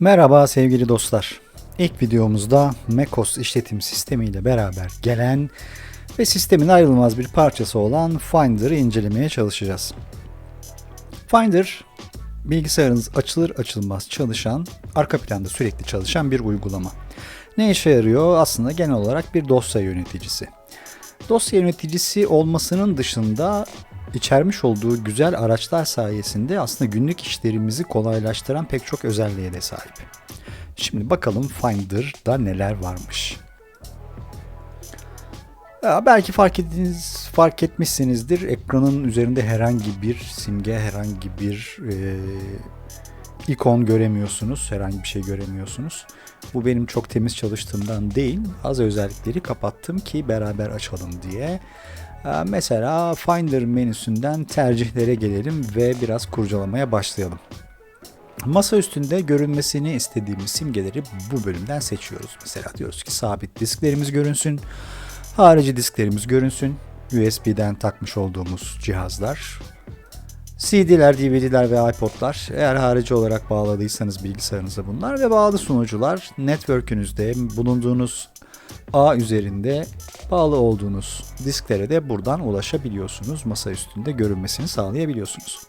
Merhaba sevgili dostlar. İlk videomuzda macOS işletim sistemi ile beraber gelen ve sistemin ayrılmaz bir parçası olan Finder'ı incelemeye çalışacağız. Finder, bilgisayarınız açılır açılmaz çalışan, arka planda sürekli çalışan bir uygulama. Ne işe yarıyor? Aslında genel olarak bir dosya yöneticisi. Dosya yöneticisi olmasının dışında içermiş olduğu güzel araçlar sayesinde aslında günlük işlerimizi kolaylaştıran pek çok özelliğe de sahip. Şimdi bakalım Finder'da neler varmış. Ya belki fark ettiniz, fark etmişsinizdir. Ekranın üzerinde herhangi bir simge, herhangi bir e, ikon göremiyorsunuz. Herhangi bir şey göremiyorsunuz. Bu benim çok temiz çalıştığımdan değil. Bazı özellikleri kapattım ki beraber açalım diye. Ee, Mesela Finder menüsünden tercihlere gelelim ve biraz kurcalamaya başlayalım. Masa üstünde görünmesini istediğimiz simgeleri bu bölümden seçiyoruz. Mesela diyoruz ki sabit disklerimiz görünsün, harici disklerimiz görünsün, USB'den takmış olduğumuz cihazlar, CD'ler, DVD'ler ve iPod'lar eğer harici olarak bağladıysanız bilgisayarınıza bunlar ve bağlı sunucular network'ünüzde bulunduğunuz ağ üzerinde bağlı olduğunuz disklere de buradan ulaşabiliyorsunuz. Masa üstünde görünmesini sağlayabiliyorsunuz.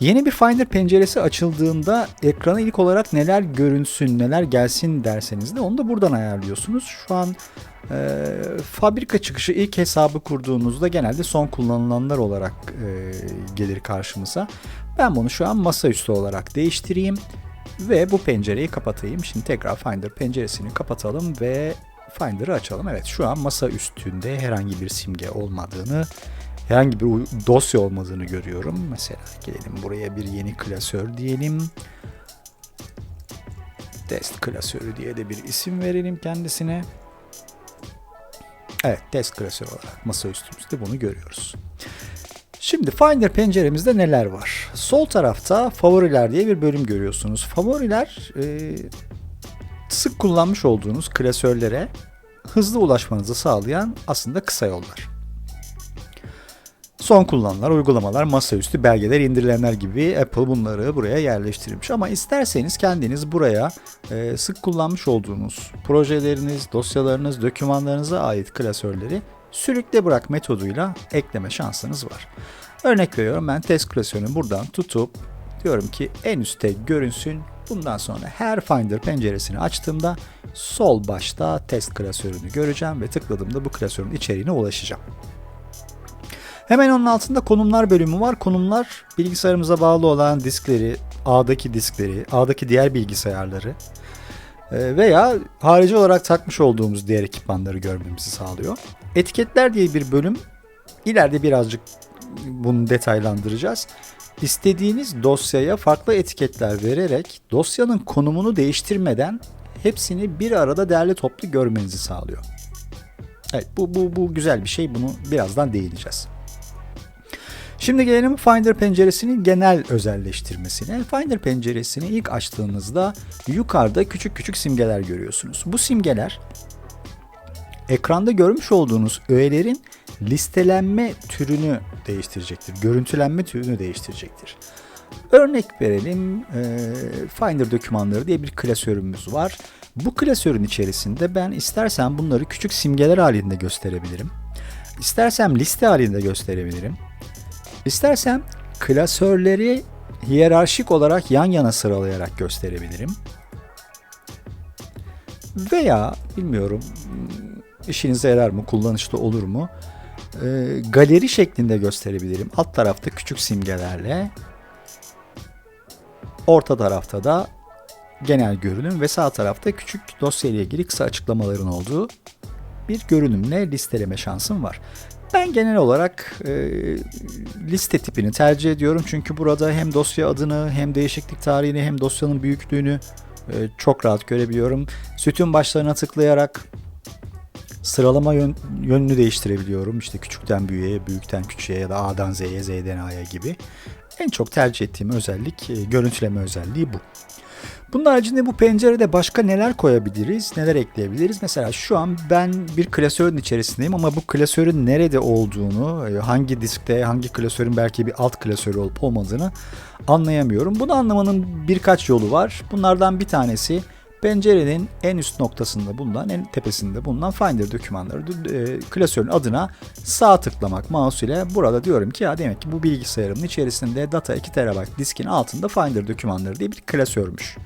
Yeni bir Finder penceresi açıldığında ekrana ilk olarak neler görünsün, neler gelsin derseniz de onu da buradan ayarlıyorsunuz. Şu an e, fabrika çıkışı ilk hesabı kurduğunuzda genelde son kullanılanlar olarak e, gelir karşımıza. Ben bunu şu an masaüstü olarak değiştireyim ve bu pencereyi kapatayım. Şimdi tekrar Finder penceresini kapatalım ve Finder'ı açalım. Evet şu an masa üstünde herhangi bir simge olmadığını, herhangi bir dosya olmadığını görüyorum. Mesela gelelim buraya bir yeni klasör diyelim. Test klasörü diye de bir isim verelim kendisine. Evet test klasörü olarak masa üstümüzde bunu görüyoruz. Şimdi Finder penceremizde neler var? Sol tarafta favoriler diye bir bölüm görüyorsunuz. Favoriler e, sık kullanmış olduğunuz klasörlere hızlı ulaşmanızı sağlayan aslında kısa yollar. Son kullanılan uygulamalar, masaüstü belgeler, indirilenler gibi Apple bunları buraya yerleştirmiş. Ama isterseniz kendiniz buraya e, sık kullanmış olduğunuz projeleriniz, dosyalarınız, dokümanlarınıza ait klasörleri sürükle bırak metoduyla ekleme şansınız var. Örnek veriyorum ben test klasörünü buradan tutup diyorum ki en üstte görünsün. Bundan sonra her Finder penceresini açtığımda sol başta test klasörünü göreceğim ve tıkladığımda bu klasörün içeriğine ulaşacağım. Hemen onun altında konumlar bölümü var. Konumlar bilgisayarımıza bağlı olan diskleri, ağdaki diskleri, ağdaki diğer bilgisayarları e, veya harici olarak takmış olduğumuz diğer ekipmanları görmemizi sağlıyor. Etiketler diye bir bölüm. İleride birazcık bunu detaylandıracağız. İstediğiniz dosyaya farklı etiketler vererek dosyanın konumunu değiştirmeden hepsini bir arada değerli toplu görmenizi sağlıyor. Evet bu, bu, bu güzel bir şey. Bunu birazdan değineceğiz. Şimdi gelelim Finder penceresinin genel özelleştirmesine. Finder penceresini ilk açtığınızda yukarıda küçük küçük simgeler görüyorsunuz. Bu simgeler ekranda görmüş olduğunuz öğelerin listelenme türünü değiştirecektir. Görüntülenme türünü değiştirecektir. Örnek verelim Finder dokümanları diye bir klasörümüz var. Bu klasörün içerisinde ben istersen bunları küçük simgeler halinde gösterebilirim. İstersem liste halinde gösterebilirim. İstersem klasörleri hiyerarşik olarak yan yana sıralayarak gösterebilirim. Veya bilmiyorum işinize yarar mı, kullanışlı olur mu? E, galeri şeklinde gösterebilirim. Alt tarafta küçük simgelerle. Orta tarafta da genel görünüm ve sağ tarafta küçük dosya ile ilgili kısa açıklamaların olduğu bir görünümle listeleme şansım var. Ben genel olarak e, liste tipini tercih ediyorum çünkü burada hem dosya adını hem değişiklik tarihini hem dosyanın büyüklüğünü e, çok rahat görebiliyorum. Sütun başlarına tıklayarak sıralama yön, yönünü değiştirebiliyorum. İşte küçükten büyüğe, büyükten küçüğe ya da A'dan Z'ye, Z'den A'ya gibi. En çok tercih ettiğim özellik e, görüntüleme özelliği bu. Bunun haricinde bu pencerede başka neler koyabiliriz, neler ekleyebiliriz? Mesela şu an ben bir klasörün içerisindeyim ama bu klasörün nerede olduğunu, e, hangi diskte, hangi klasörün belki bir alt klasörü olup olmadığını anlayamıyorum. Bunu anlamanın birkaç yolu var. Bunlardan bir tanesi pencerenin en üst noktasında bulunan, en tepesinde bulunan Finder dokümanları e, klasörün adına sağ tıklamak mouse ile burada diyorum ki ya demek ki bu bilgisayarımın içerisinde data 2 TB diskin altında Finder dokümanları diye bir klasörmüş.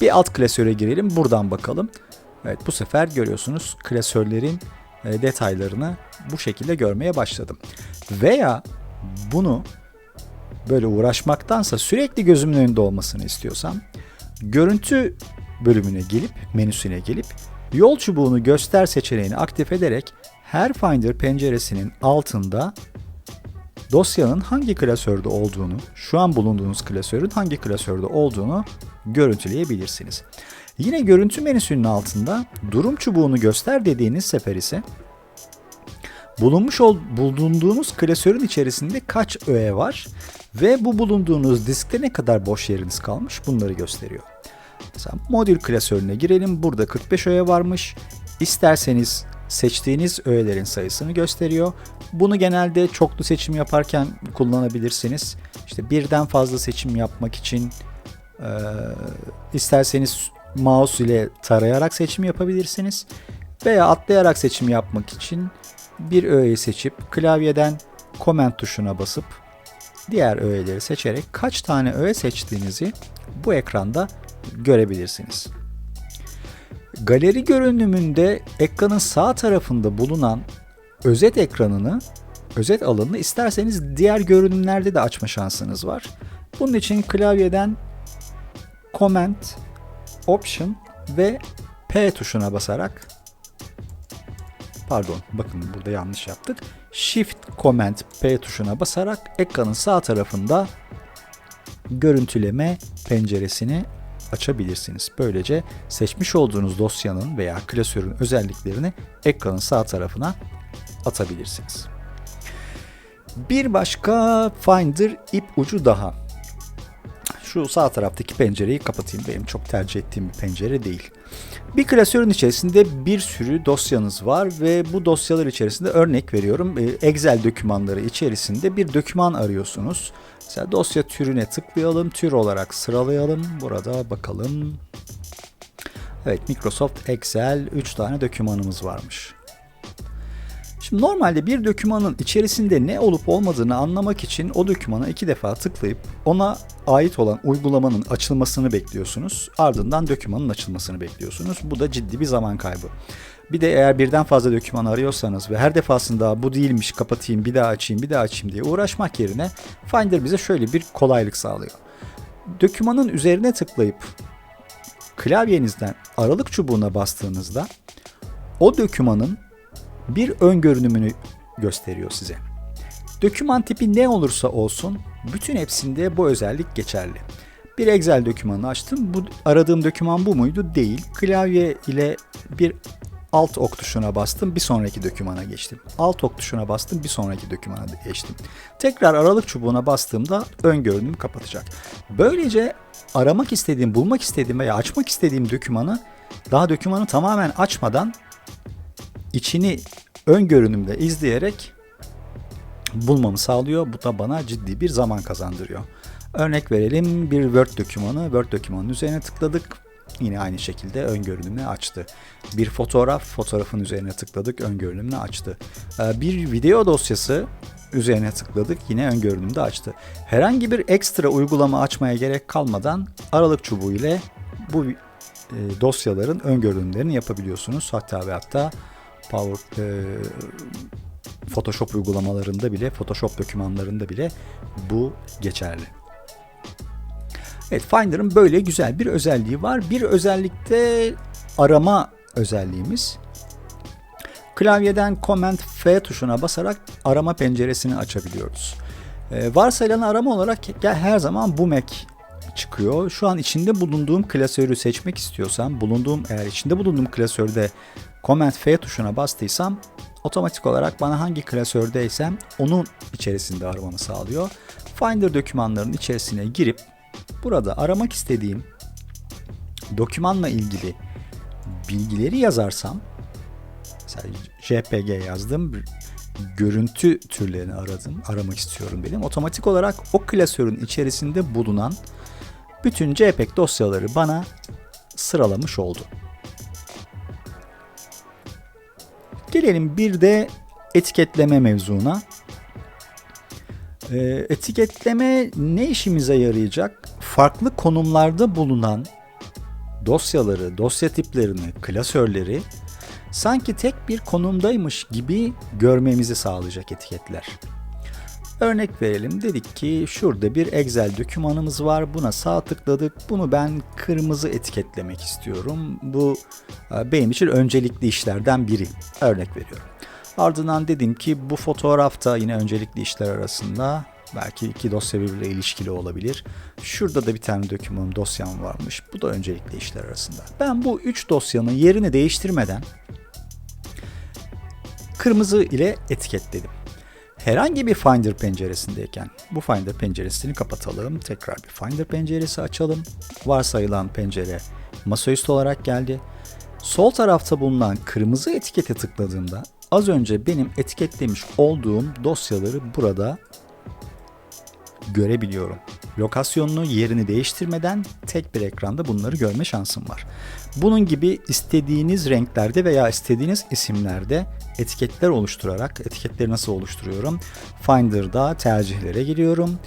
Bir alt klasöre girelim buradan bakalım. Evet bu sefer görüyorsunuz klasörlerin e, detaylarını bu şekilde görmeye başladım. Veya bunu böyle uğraşmaktansa sürekli gözümün önünde olmasını istiyorsam görüntü bölümüne gelip menüsüne gelip yol çubuğunu göster seçeneğini aktif ederek her Finder penceresinin altında dosyanın hangi klasörde olduğunu, şu an bulunduğunuz klasörün hangi klasörde olduğunu görüntüleyebilirsiniz. Yine görüntü menüsünün altında durum çubuğunu göster dediğiniz sefer ise bulunmuş ol, bulunduğunuz klasörün içerisinde kaç öğe var ve bu bulunduğunuz diskte ne kadar boş yeriniz kalmış bunları gösteriyor. Mesela modül klasörüne girelim. Burada 45 öğe varmış. İsterseniz seçtiğiniz öğelerin sayısını gösteriyor. Bunu genelde çoklu seçim yaparken kullanabilirsiniz. İşte birden fazla seçim yapmak için e, isterseniz mouse ile tarayarak seçim yapabilirsiniz. Veya atlayarak seçim yapmak için bir öğeyi seçip klavyeden Command tuşuna basıp diğer öğeleri seçerek kaç tane öğe seçtiğinizi bu ekranda görebilirsiniz. Galeri görünümünde ekranın sağ tarafında bulunan özet ekranını, özet alanını isterseniz diğer görünümlerde de açma şansınız var. Bunun için klavyeden Command, Option ve P tuşuna basarak pardon bakın burada yanlış yaptık. Shift Command P tuşuna basarak ekranın sağ tarafında görüntüleme penceresini açabilirsiniz. Böylece seçmiş olduğunuz dosyanın veya klasörün özelliklerini ekranın sağ tarafına atabilirsiniz. Bir başka Finder ip ucu daha. Şu sağ taraftaki pencereyi kapatayım. Benim çok tercih ettiğim bir pencere değil. Bir klasörün içerisinde bir sürü dosyanız var ve bu dosyalar içerisinde örnek veriyorum e, Excel dokümanları içerisinde bir doküman arıyorsunuz. Mesela dosya türüne tıklayalım, tür olarak sıralayalım. Burada bakalım. Evet Microsoft Excel 3 tane dokümanımız varmış. Şimdi normalde bir dokümanın içerisinde ne olup olmadığını anlamak için o dokümana iki defa tıklayıp ona ait olan uygulamanın açılmasını bekliyorsunuz. Ardından dokümanın açılmasını bekliyorsunuz. Bu da ciddi bir zaman kaybı. Bir de eğer birden fazla doküman arıyorsanız ve her defasında bu değilmiş kapatayım bir daha açayım bir daha açayım diye uğraşmak yerine Finder bize şöyle bir kolaylık sağlıyor. Dokümanın üzerine tıklayıp klavyenizden aralık çubuğuna bastığınızda o dokümanın bir ön görünümünü gösteriyor size. Doküman tipi ne olursa olsun bütün hepsinde bu özellik geçerli. Bir Excel dokümanı açtım. Bu aradığım doküman bu muydu? Değil. Klavye ile bir alt ok tuşuna bastım. Bir sonraki dokümana geçtim. Alt ok tuşuna bastım. Bir sonraki dokümana geçtim. Tekrar aralık çubuğuna bastığımda ön görünümü kapatacak. Böylece aramak istediğim, bulmak istediğim veya açmak istediğim dokümanı daha dokümanı tamamen açmadan içini ön görünümde izleyerek bulmamı sağlıyor. Bu da bana ciddi bir zaman kazandırıyor. Örnek verelim bir Word dokümanı. Word dokümanının üzerine tıkladık. Yine aynı şekilde ön görünümünü açtı. Bir fotoğraf, fotoğrafın üzerine tıkladık, ön görünümünü açtı. Ee, bir video dosyası üzerine tıkladık, yine ön görünümde açtı. Herhangi bir ekstra uygulama açmaya gerek kalmadan aralık çubuğu ile bu e, dosyaların ön görünümlerini yapabiliyorsunuz. Hatta ve hatta Power e, Photoshop uygulamalarında bile, Photoshop dokümanlarında bile bu geçerli. Evet Finder'ın böyle güzel bir özelliği var. Bir özellikte arama özelliğimiz. Klavyeden Command F tuşuna basarak arama penceresini açabiliyoruz. Ee, varsayılan arama olarak her zaman bu Mac çıkıyor. Şu an içinde bulunduğum klasörü seçmek istiyorsam, bulunduğum eğer içinde bulunduğum klasörde Command F tuşuna bastıysam otomatik olarak bana hangi klasördeysem onun içerisinde aramamı sağlıyor. Finder dokümanlarının içerisine girip burada aramak istediğim dokümanla ilgili bilgileri yazarsam mesela JPG yazdım görüntü türlerini aradım aramak istiyorum dedim otomatik olarak o klasörün içerisinde bulunan bütün JPEG dosyaları bana sıralamış oldu. Gelelim bir de etiketleme mevzuna. Ee, etiketleme ne işimize yarayacak? Farklı konumlarda bulunan dosyaları, dosya tiplerini, klasörleri sanki tek bir konumdaymış gibi görmemizi sağlayacak etiketler. Örnek verelim. Dedik ki şurada bir Excel dokümanımız var. Buna sağ tıkladık. Bunu ben kırmızı etiketlemek istiyorum. Bu e, benim için öncelikli işlerden biri. Örnek veriyorum. Ardından dedim ki bu fotoğrafta yine öncelikli işler arasında. Belki iki dosya birbiriyle ilişkili olabilir. Şurada da bir tane dokümanım dosyam varmış. Bu da öncelikli işler arasında. Ben bu üç dosyanın yerini değiştirmeden kırmızı ile etiketledim herhangi bir Finder penceresindeyken bu Finder penceresini kapatalım. Tekrar bir Finder penceresi açalım. Varsayılan pencere masaüstü olarak geldi. Sol tarafta bulunan kırmızı etikete tıkladığımda az önce benim etiketlemiş olduğum dosyaları burada görebiliyorum. Lokasyonunu, yerini değiştirmeden tek bir ekranda bunları görme şansım var. Bunun gibi istediğiniz renklerde veya istediğiniz isimlerde etiketler oluşturarak, etiketleri nasıl oluşturuyorum? Finder'da tercihlere giriyorum.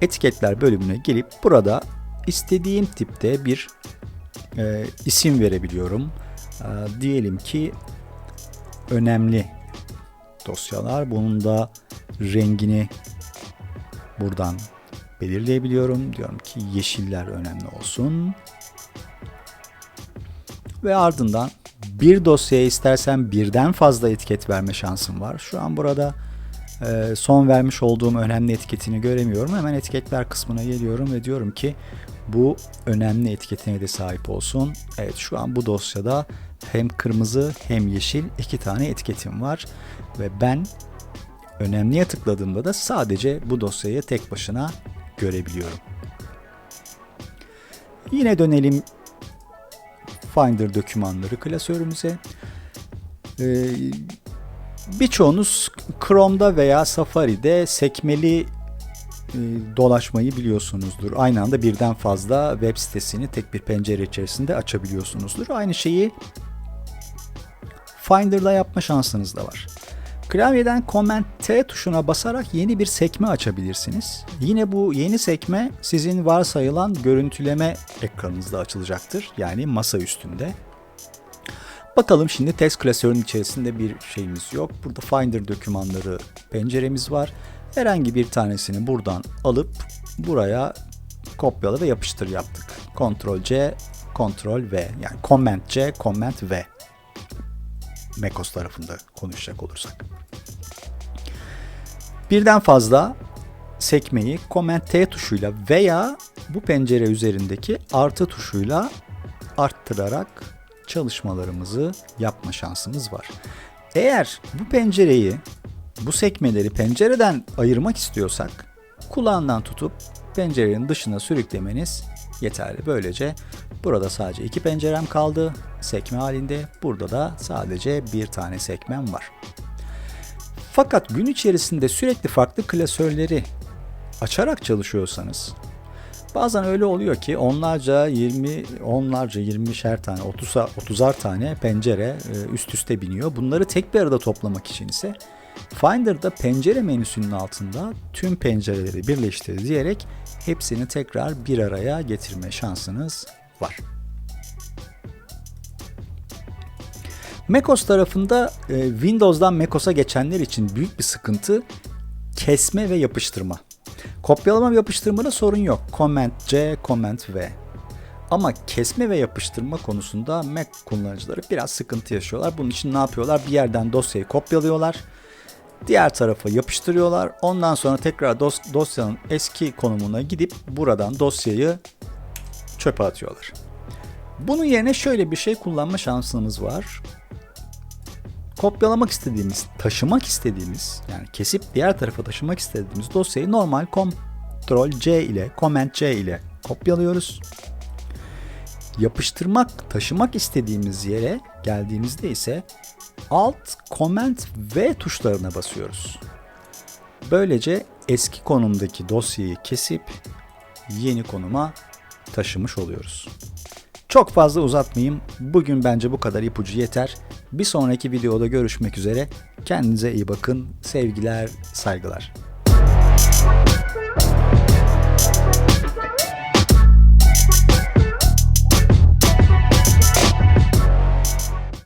Etiketler bölümüne gelip burada istediğim tipte bir e, isim verebiliyorum. E, diyelim ki önemli dosyalar. Bunun da rengini buradan belirleyebiliyorum. Diyorum ki yeşiller önemli olsun. Ve ardından bir dosyaya istersen birden fazla etiket verme şansım var. Şu an burada e, son vermiş olduğum önemli etiketini göremiyorum. Hemen etiketler kısmına geliyorum ve diyorum ki bu önemli etiketine de sahip olsun. Evet şu an bu dosyada hem kırmızı hem yeşil iki tane etiketim var ve ben önemliye tıkladığımda da sadece bu dosyayı tek başına görebiliyorum. Yine dönelim Finder dokümanları klasörümüze. Ee, birçoğunuz Chrome'da veya Safari'de sekmeli e, dolaşmayı biliyorsunuzdur. Aynı anda birden fazla web sitesini tek bir pencere içerisinde açabiliyorsunuzdur. Aynı şeyi Finder'da yapma şansınız da var. Klavyeden Command T tuşuna basarak yeni bir sekme açabilirsiniz. Yine bu yeni sekme sizin varsayılan görüntüleme ekranınızda açılacaktır. Yani masa üstünde. Bakalım şimdi test klasörünün içerisinde bir şeyimiz yok. Burada Finder dokümanları penceremiz var. Herhangi bir tanesini buradan alıp buraya kopyala ve yapıştır yaptık. Ctrl C, Ctrl V yani Command C, Command V. MacOS tarafında konuşacak olursak. Birden fazla sekmeyi Command T tuşuyla veya bu pencere üzerindeki artı tuşuyla arttırarak çalışmalarımızı yapma şansımız var. Eğer bu pencereyi, bu sekmeleri pencereden ayırmak istiyorsak kulağından tutup pencerenin dışına sürüklemeniz yeterli. Böylece burada sadece iki pencerem kaldı sekme halinde. Burada da sadece bir tane sekmem var. Fakat gün içerisinde sürekli farklı klasörleri açarak çalışıyorsanız bazen öyle oluyor ki onlarca 20 onlarca 20'şer tane 30 30'ar tane pencere e, üst üste biniyor. Bunları tek bir arada toplamak için ise Finder'da pencere menüsünün altında tüm pencereleri birleştir diyerek hepsini tekrar bir araya getirme şansınız var. macOS tarafında e, Windows'dan macOS'a geçenler için büyük bir sıkıntı kesme ve yapıştırma. Kopyalama ve yapıştırmada sorun yok. Command C, Command V. Ama kesme ve yapıştırma konusunda Mac kullanıcıları biraz sıkıntı yaşıyorlar. Bunun için ne yapıyorlar? Bir yerden dosyayı kopyalıyorlar. Diğer tarafa yapıştırıyorlar. Ondan sonra tekrar dos dosyanın eski konumuna gidip buradan dosyayı çöpe atıyorlar. Bunun yerine şöyle bir şey kullanma şansınız var kopyalamak istediğimiz, taşımak istediğimiz yani kesip diğer tarafa taşımak istediğimiz dosyayı normal Ctrl C ile Command C ile kopyalıyoruz. Yapıştırmak, taşımak istediğimiz yere geldiğimizde ise Alt, Command V tuşlarına basıyoruz. Böylece eski konumdaki dosyayı kesip yeni konuma taşımış oluyoruz. Çok fazla uzatmayayım. Bugün bence bu kadar ipucu yeter. Bir sonraki videoda görüşmek üzere. Kendinize iyi bakın. Sevgiler, saygılar.